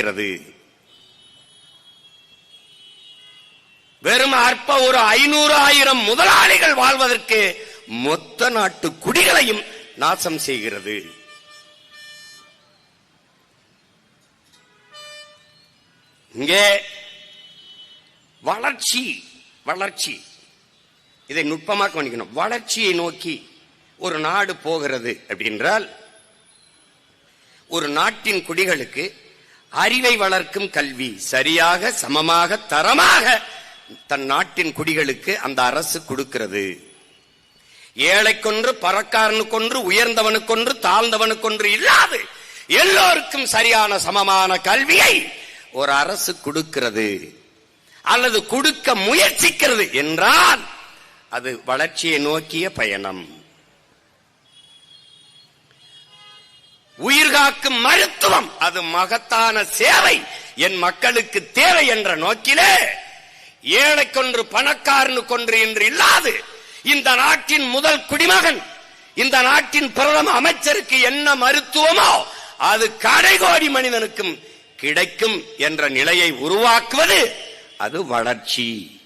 இருக்கிறது. வெறும் அற்ப ஒரு ஐநூறு ஆயிரம் முதலாளிகள் வாழ்வதற்கு மொத்த நாட்டு குடிகளையும் நாசம் செய்கிறது. இங்கே வளர்ச்சி வளர்ச்சி. இதை நுட்பமா கவனிக்கணும். வளர்ச்சியை நோக்கி ஒரு நாடு போகிறது அப்படின்றால் ஒரு நாட்டின் குடிகளுக்கு அறிவை வளர்க்கும் கல்வி சரியாக சமமாக தரமாக தன் நாட்டின் குடிகளுக்கு அந்த அரசு கொடுக்கிறது. ஏழைக்கொன்று பறக்காரனுக்கொன்று உயர்ந்தவனுக்கொன்று தாழ்ந்தவனுக்கொன்று இல்லாது எல்லோருக்கும் சரியான சமமான கல்வியை ஒரு அரசு கொடுக்கிறது. அல்லது கொடுக்க முயற்சிக்கிறது என்றால் அது வளர்ச்சியை நோக்கிய பயணம். உயிர்காக்கும் மருத்துவம். அது மகத்தான சேவை. என் மக்களுக்கு தேவை என்ற நோக்கிலே ஏழைக்கொன்று பணக்காரனுக்கொன்று என்று இல்லாது இந்த நாட்டின் முதல் குடிமகன் இந்த நாட்டின் பிரதம அமைச்சருக்கு என்ன மருத்துவமோ அது கடைகோடி மனிதனுக்கும் கிடைக்கும் என்ற நிலையை உருவாக்குவது அது வளர்ச்சி.